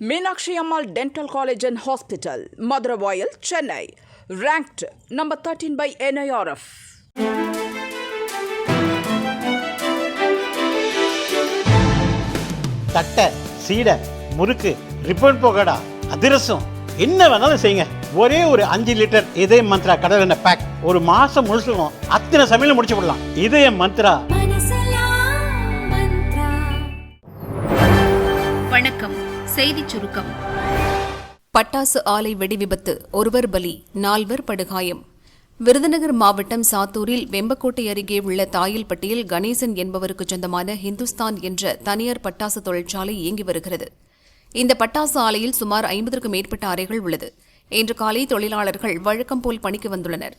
Meenakshi Ammal dental college and hospital Maduravoyal Chennai ranked number thirteen by NIRF தட்டை சீடை முறுக்கு ribbon போகடா அதிரசம் என்ன வேணாலும் செய்யுங்க. ஒரே ஒரு அஞ்சு லிட்டர் இதய மந்த்ரா கடல் எண்ணெய் பேக் ஒரு மாசம் முழுசுக்கும் அத்தனை சமையல முடிச்சு விடலாம் இதய மந்த்ரா செய்திச் சுருக்கம். பட்டாசு ஆலை வெடிவிபத்து ஒருவர் பலி நால்வர் படுகாயம். விருதுநகர் மாவட்டம் சாத்தூரில் வெம்பக்கோட்டை அருகே உள்ள தாயில்பட்டியில் கணேசன் என்பவருக்கு சொந்தமான ஹிந்துஸ்தான் என்ற தனியார் பட்டாசு தொழிற்சாலை இயங்கி வருகிறது. இந்த பட்டாசு ஆலையில் சுமார் ஐம்பதற்கும் மேற்பட்ட அறைகள் உள்ளது. இன்று காலை தொழிலாளர்கள் வழக்கம் போல் பணிக்கு வந்துள்ளனர்.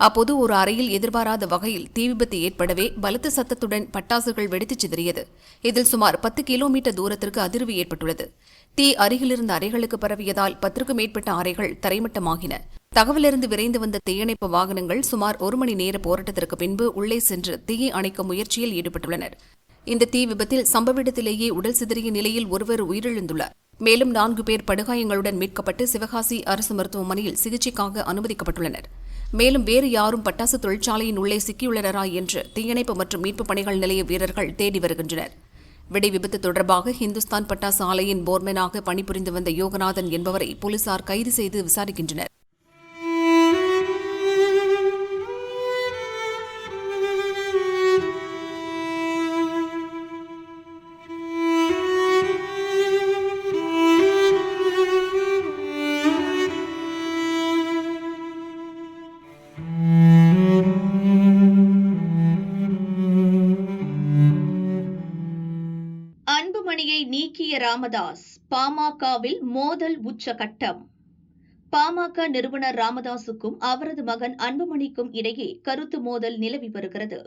அப்போது ஒரு அறையில் எதிர்பாராத வகையில் தீ விபத்து ஏற்படவே பலத்த சத்தத்துடன் பட்டாசுகள் வெடித்துச் சிதறியது. இதில் சுமார் பத்து கிலோமீட்டர் தூரத்திற்கு அதிர்வு ஏற்பட்டுள்ளது. தீ அருகிலிருந்த அறைகளுக்கு பரவியதால் பத்திற்கும் மேற்பட்ட அறைகள் தரைமட்டமாகின. தகவலிருந்து விரைந்து வந்த தீயணைப்பு வாகனங்கள் சுமார் ஒரு மணி நேர போராட்டத்திற்கு பின்பு உள்ளே சென்று தீயை அணைக்கும் முயற்சியில் ஈடுபட்டுள்ளனர். இந்த தீ விபத்தில் சம்பவ இடத்திலேயே உடல் சிதறிய நிலையில் ஒருவர் உயிரிழந்துள்ளார். மேலும் நான்கு பேர் படுகாயங்களுடன் மீட்கப்பட்டு சிவகாசி அரசு மருத்துவமனையில் சிகிச்சைக்காக அனுமதிக்கப்பட்டுள்ளனர். மேலும் வேறு யாரும் பட்டாசு தொழிற்சாலையின் உள்ளே சிக்கியுள்ளனரா என்று தீயணைப்பு மற்றும் மீட்புப் பணிகள் நிலைய வீரர்கள் தேடி வருகின்றனர். வெடி விபத்து தொடர்பாக ஹிந்துஸ்தான் பட்டாசு ஆலையின் போர்மேனாக பணிபுரிந்து வந்த யோகநாதன் என்பவரை போலீசார் கைது செய்து விசாரிக்கின்றனர். ராமதாஸ் பாமகவில் மோதல் உச்சகட்டம் பாமக நிறுவனர் ராமதாசுக்கும் அவரது மகன் அன்புமணிக்கும் இடையே கருத்து மோதல் நிலவி வருகிறது.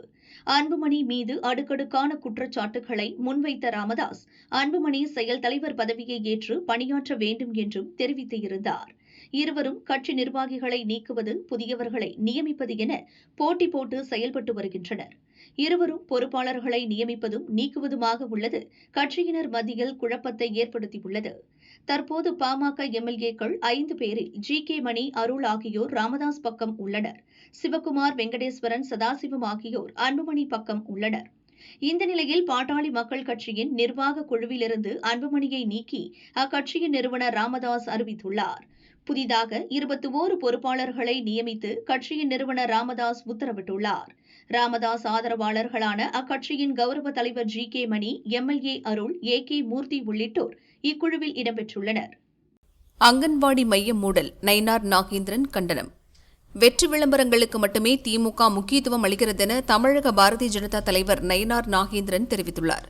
அன்புமணி மீது அடுக்கடுக்கான குற்றச்சாட்டுகளை முன்வைத்த ராமதாஸ் அன்புமணி செயல் தலைவர் பதவியை ஏற்று பணியாற்ற வேண்டும் என்றும் தெரிவித்து இருந்தார். இருவரும் கட்சி நிர்வாகிகளை நீக்குவது புதியவர்களை நியமிப்பது என போட்டி போட்டு செயல்பட்டு வருகின்றனர். இருவரும் பொறுப்பாளர்களை நியமிப்பதும் நீக்குவதுமாக உள்ளது. கட்சியினர் மத்தியில் குழப்பத்தை ஏற்படுத்தியுள்ளது. தற்போது பாமக எம்எல்ஏக்கள் ஐந்து பேரில் ஜி கே மணி அருள் ஆகியோர் ராமதாஸ் பக்கம் உள்ளனர். சிவகுமார் வெங்கடேஸ்வரன் சதாசிவம் ஆகியோர் அன்புமணி பக்கம் உள்ளனர். இந்த நிலையில் பாட்டாளி மக்கள் கட்சியின் நிர்வாக குழுவிலிருந்து அன்புமணியை நீக்கி அக்கட்சியின் நிறுவனர் ராமதாஸ் அறிவித்துள்ளார். புதிதாக இருபத்தி ஓரு பொறுப்பாளர்களை நியமித்து கட்சியின் நிறுவனர் ராமதாஸ் உத்தரவிட்டுள்ளார். ராமதாஸ் ஆதரவாளர்களான அக்கட்சியின் கௌரவ தலைவர் G K Mani MLA Arul A K Moorthy உள்ளிட்டோர் இக்குழுவில் இடம்பெற்றுள்ளனர். அங்கன்வாடி மையம் மூடல் நயினார் நாகேந்திரன் கண்டனம். வெற்றி விளம்பரங்களுக்கு மட்டுமே திமுக முக்கியத்துவம் அளிக்கிறதென தமிழக பாரதிய ஜனதா தலைவர் நயினார் நாகேந்திரன் தெரிவித்துள்ளார்.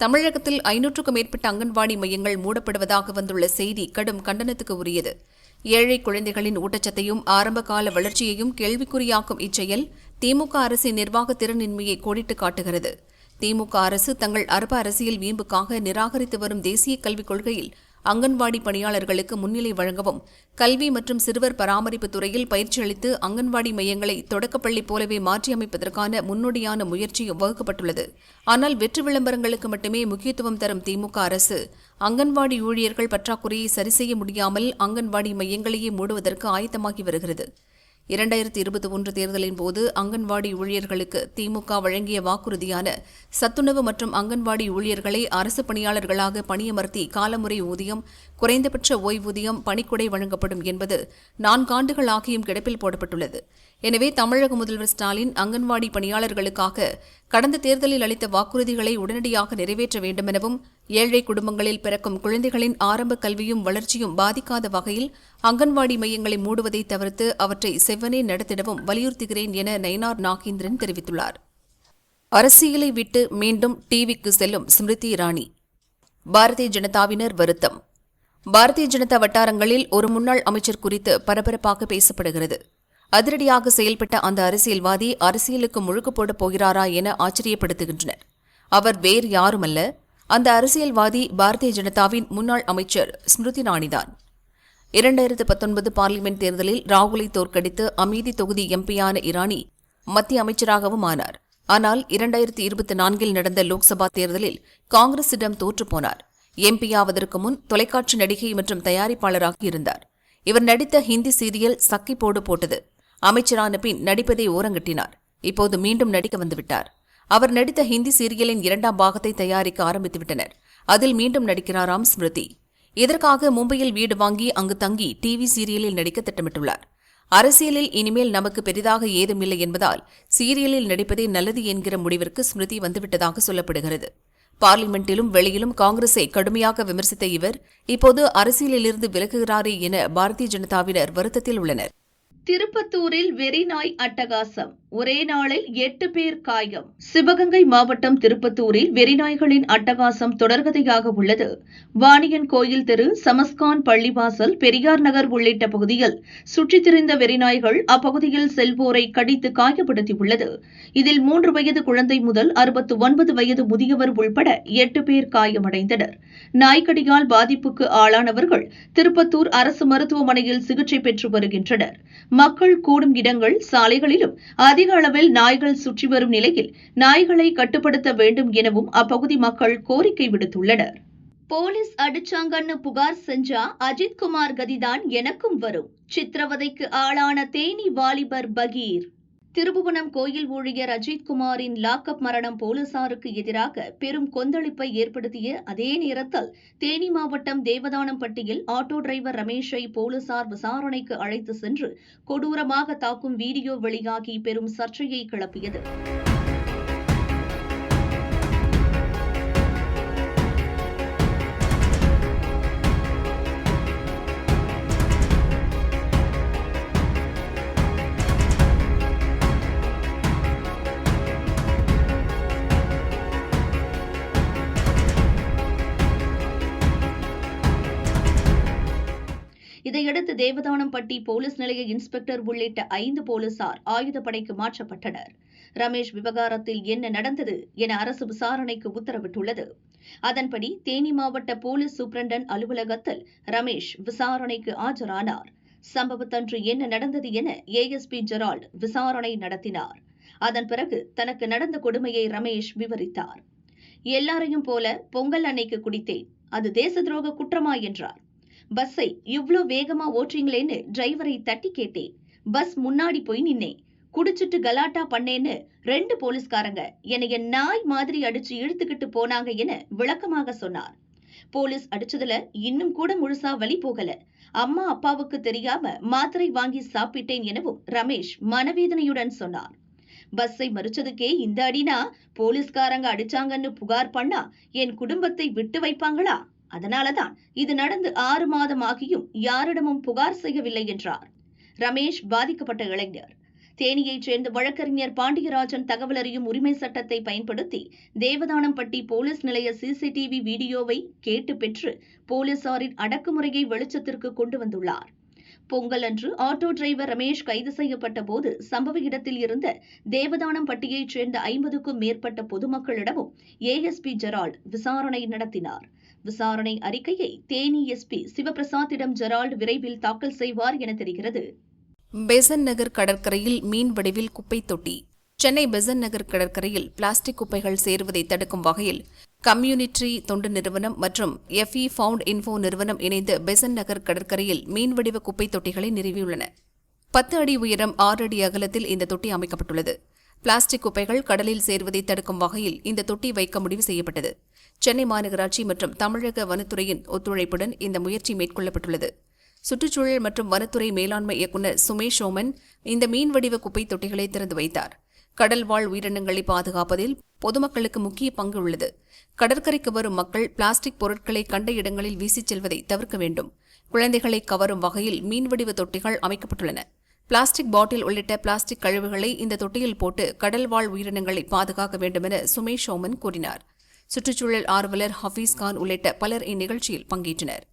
தமிழகத்தில் ஐநூற்றுக்கும் மேற்பட்ட அங்கன்வாடி மையங்கள் மூடப்படுவதாக வந்துள்ள செய்தி கடும் கண்டனத்துக்கு உரியது. ஏழை குழந்தைகளின் ஊட்டச்சத்தையும் ஆரம்பகால வளர்ச்சியையும் கேள்விக்குறியாக்கும் இச்செயல் திமுக அரசின் நிர்வாக திறனின்மையை கோடிட்டு காட்டுகிறது. திமுக அரசு தங்கள் அரபு அரசியல் வீம்புக்காக நிராகரித்து வரும் தேசிய கல்விக் கொள்கையில் அங்கன்வாடி பணியாளர்களுக்கு முன்னிலை வழங்கவும் கல்வி மற்றும் சிறுவர் பராமரிப்பு துறையில் பயிற்சி அளித்து அங்கன்வாடி மையங்களை தொடக்கப்பள்ளி போலவே மாற்றியமைப்பதற்கான முன்னோடியான முயற்சியும் வகுக்கப்பட்டுள்ளது. ஆனால் வெற்றி விளம்பரங்களுக்கு மட்டுமே முக்கியத்துவம் தரும் திமுக அரசு அங்கன்வாடி ஊழியர்கள் பற்றாக்குறையை சரி செய்ய முடியாமல் அங்கன்வாடி மையங்களையே மூடுவதற்கு ஆயத்தமாகி வருகிறது. இரண்டாயிரத்தி இருபத்தி ஒன்று தேர்தலின் போது அங்கன்வாடி ஊழியர்களுக்கு திமுக வழங்கிய வாக்குறுதியான சத்துணவு மற்றும் அங்கன்வாடி ஊழியர்களை அரசு பணியாளர்களாக பணியமர்த்தி காலமுறை ஊதியம் குறைந்தபட்ச ஓய்வூதியம் பணிக்குடை வழங்கப்படும் என்பது நான்காண்டுகளாகியும் கிடப்பில் போடப்பட்டுள்ளது. எனவே தமிழக முதல்வர் ஸ்டாலின் அங்கன்வாடி பணியாளர்களுக்காக கடந்த தேர்தலில் அளித்த வாக்குறுதிகளை உடனடியாக நிறைவேற்ற வேண்டுமெனவும் ஏழை குடும்பங்களில் பிறக்கும் குழந்தைகளின் ஆரம்ப கல்வியும் வளர்ச்சியும் பாதிக்காத வகையில் அங்கன்வாடி மையங்களை மூடுவதை தவிர்த்து அவற்றை செவ்வனே நடத்திடவும் வலியுறுத்துகிறேன் என நயினார் நாகேந்திரன் தெரிவித்துள்ளார். அரசியலை விட்டு மீண்டும் டிவிக்கு செல்லும் ஸ்மிருதி இராணி பாரதிய ஜனதாவினர் வருத்தம். பாரதிய ஜனதா வட்டாரங்களில் ஒரு முன்னாள் அமைச்சர் குறித்து பரபரப்பாக பேசப்படுகிறது. அதிரடியாக செயல்பட்ட அந்த அரசியல்வாதி அரசியலுக்கு முழுக்கு போடப் போகிறாரா என ஆச்சரியப்படுத்துகின்றனர். அவர் வேறு யாருமல்ல அந்த அரசியல்வாதி பாரதிய ஜனதாவின் முன்னாள் அமைச்சர் ஸ்மிருதி இரானிதான் இரண்டாயிரத்து பத்தொன்பது பார்லிமெண்ட் தேர்தலில் ராகுலை தோற்கடித்து அமீதி தொகுதி எம்பியான இரானி மத்திய அமைச்சராகவும் ஆனார். ஆனால் இரண்டாயிரத்தி இருபத்தி நான்கில் நடந்த லோக்சபா தேர்தலில் காங்கிரசிடம் தோற்றுப்போனார் எம்பியாவதற்கு முன் தொலைக்காட்சி நடிகை மற்றும் தயாரிப்பாளராக இருந்தார். இவர் நடித்த ஹிந்தி சீரியல் சக்கி போடு போட்டது. அமைச்சரான பின் நடிப்பதை ஓரங்கட்டினார். இப்போது மீண்டும் நடிக்க வந்துவிட்டார். அவர் நடித்த ஹிந்தி சீரியலின் இரண்டாம் பாகத்தை தயாரிக்க ஆரம்பித்துவிட்டனர். அதில் மீண்டும் நடிக்கிறாராம் ஸ்மிருதி. இதற்காக மும்பையில் வீடு வாங்கி அங்கு தங்கி டிவி சீரியலில் நடிக்க திட்டமிட்டுள்ளார். அரசியலில் இனிமேல் நமக்கு பெரிதாக ஏதுமில்லை என்பதால் சீரியலில் நடிப்பதே நல்லது என்கிற முடிவிற்கு ஸ்மிருதி வந்துவிட்டதாக சொல்லப்படுகிறது. பார்லிமெண்டிலும் வெளியிலும் காங்கிரஸை கடுமையாக விமர்சித்த இவர் இப்போது அரசியலிலிருந்து விலகுகிறாரே என பாரதிய ஜனதாவினர் வருத்தத்தில் உள்ளனர். திருப்பத்தூரில் வெறிநாய் அட்டகாசம். ஒரே நாளில் எட்டு பேர் காயம். சிவகங்கை மாவட்டம் திருப்பத்தூரில் வெறிநாய்களின் அட்டகாசம் தொடர்கதையாக உள்ளது. வாணியன் கோயில் தெரு சமஸ்கான் பள்ளிவாசல் பெரியார் நகர் உள்ளிட்ட பகுதியில் சுற்றித் திரிந்த வெறிநாய்கள் அப்பகுதியில் செல்வோரை கடித்து காயப்படுத்தியுள்ளது. இதில் மூன்று வயது குழந்தை முதல் அறுபத்து ஒன்பது வயது முதியவர் உள்பட எட்டு பேர் காயமடைந்தனர். நாய்க்கடியால் பாதிப்புக்கு ஆளானவர்கள் திருப்பத்தூர் அரசு மருத்துவமனையில் சிகிச்சை பெற்று வருகின்றனர். மக்கள் கூடும் இடங்கள் சாலைகளிலும் அதிக அளவில் நாய்கள் சுற்றி வரும் நிலையில் நாய்களை கட்டுப்படுத்த வேண்டும் எனவும் அப்பகுதி மக்கள் கோரிக்கை விடுத்துள்ளனர். போலீஸ் அடிச்சாங்கன்னு புகார் செஞ்சா அஜித்குமார் கதிதான் எனக்கும் வரும். சித்திரவதைக்கு ஆளான தேனி வாலிபர் பகீர். திருபுவனம் கோயில் ஊழியர் அஜித்குமாரின் லாக்அப் மரணம் போலீசாருக்கு எதிராக பெரும் கொந்தளிப்பை ஏற்படுத்திய அதே நேரத்தில் தேனி மாவட்டம் தேவதானம்பட்டியில் ஆட்டோ டிரைவர் ரமேஷை போலீசார் விசாரணைக்கு அழைத்து சென்று கொடூரமாக தாக்கும் வீடியோ வெளியாகி பெரும் சர்ச்சையை கிளப்பியது. அடுத்து தேவதானம்பட்டி போலீஸ் நிலைய இன்ஸ்பெக்டர் உள்ளிட்ட ஐந்து போலீசார் ஆயுதப்படைக்கு மாற்றப்பட்டனர். ரமேஷ் விவகாரத்தில் என்ன நடந்தது என அரசு விசாரணைக்கு உத்தரவிட்டுள்ளது. அதன்படி தேனி மாவட்ட போலீஸ் சூப்பரண்டன் அலுவலகத்தில் ரமேஷ் விசாரணைக்கு ஆஜரானார். சம்பவத்தன்று என்ன நடந்தது என ஏஎஸ்பி ஜெரால்ட் விசாரணை நடத்தினார். அதன் பிறகு தனக்கு நடந்த கொடுமையை ரமேஷ் விவரித்தார். எல்லாரையும் போல பொங்கல் அன்னைக்கு குடித்தேன். அது தேச துரோக குற்றமா என்றார். பஸ்ஸை இவ்ளோ வேகமா ஓட்டுறீங்களேன்னு டிரைவரை தட்டி கேட்டேன். பஸ் முன்னாடி போய் நின்னேன். குடிச்சிட்டு கலாட்டா பண்ணேன்னு ரெண்டு போலீஸ்காரங்க என்னைய நாய் மாதிரி அடிச்சு இழுத்துக்கிட்டு போனாங்க என விளக்கமாக சொன்னார். போலீஸ் அடிச்சதுல இன்னும் கூட முழுசா வழி போகல. அம்மா அப்பாவுக்கு தெரியாம மாத்திரை வாங்கி சாப்பிட்டேன் எனவும் ரமேஷ் மனவேதனையுடன் சொன்னார். பஸ்ஸை மறுச்சதுக்கே இந்த அடினா போலீஸ்காரங்க அடிச்சாங்கன்னு புகார் பண்ணா என் குடும்பத்தை விட்டு வைப்பாங்களா? அதனாலதான் இது நடந்து ஆறு மாதம் ஆகியும் யாரிடமும் புகார் செய்யவில்லை என்றார். ரமேஷ் பாதிக்கப்பட்ட இளைஞர். தேனியைச் சேர்ந்த வழக்கறிஞர் பாண்டியராஜன் தகவல் அறியும் உரிமை சட்டத்தை பயன்படுத்தி தேவதானம்பட்டி போலீஸ் நிலைய சிசிடிவி வீடியோவை கேட்டு பெற்று போலீசாரின் அடக்குமுறையை வெளிச்சத்திற்கு கொண்டு வந்துள்ளார். பொங்கல் அன்று ஆட்டோ டிரைவர் ரமேஷ் கைது செய்யப்பட்ட போது சம்பவ இடத்தில் இருந்த தேவதானம்பட்டியைச் சேர்ந்த ஐம்பதுக்கும் மேற்பட்ட பொதுமக்களிடமும் ஏஎஸ்பி ஜெரால்ட் விசாரணை நடத்தினார். விசாரணை அறிக்கையை தேனி எஸ்பி சிவபிரசாத்திடம் ஜெரால்ட் விரைவில் தாக்கல் செய்வார் என தெரிகிறது. பெசன் நகர் கடற்கரையில் மீன் வடிவில் குப்பை தொட்டி சென்னை பெசன் நகர் கடற்கரையில் பிளாஸ்டிக் குப்பைகள் சேருவதை தடுக்கும் வகையில் கம்யூனிட்டி தொண்டு நிறுவனம் மற்றும் எஃப்இ ஃபவுண்ட் இன்ஃபோ நிறுவனம் இணைந்து பெசன் நகர் கடற்கரையில் மீன் வடிவ குப்பை தொட்டிகளை நிறுவியுள்ளன. பத்து அடி உயரம் ஆறு அடி அகலத்தில் இந்த தொட்டி அமைக்கப்பட்டுள்ளது. பிளாஸ்டிக் குப்பைகள் கடலில் சேர்வதை தடுக்கும் வகையில் இந்த தொட்டி வைக்க முடிவு செய்யப்பட்டது. சென்னை மாநகராட்சி மற்றும் தமிழக வனத்துறையின் ஒத்துழைப்புடன் இந்த முயற்சி மேற்கொள்ளப்பட்டுள்ளது. சுற்றுச்சூழல் மற்றும் வனத்துறை மேலாண்மை இயக்குநர் சுமேஷ் ஓமன் இந்த மீன் வடிவ குப்பை தொட்டிகளை திறந்து வைத்தார். கடல் வாழ் உயிரினங்களை பாதுகாப்பதில் பொதுமக்களுக்கு முக்கிய பங்கு உள்ளது. கடற்கரைக்கு வரும் மக்கள் பிளாஸ்டிக் பொருட்களை கண்ட இடங்களில் வீசிச் செல்வதை தவிர்க்க வேண்டும். குழந்தைகளை கவரும் வகையில் மீன் வடிவ தொட்டிகள் அமைக்கப்பட்டுள்ளன. பிளாஸ்டிக் பாட்டில் உள்ளிட்ட பிளாஸ்டிக் கழிவுகளை இந்த தொட்டியில் போட்டு கடல் வாழ் உயிரினங்களை பாதுகாக்க வேண்டுமென சுமேஷ் ஓமன் கூறினார். சுற்றுச்சூழல் ஆர்வலர் ஹபீஸ் கான் உள்ளிட்ட பலர் இந்நிகழ்ச்சியில் பங்கேற்றனர்.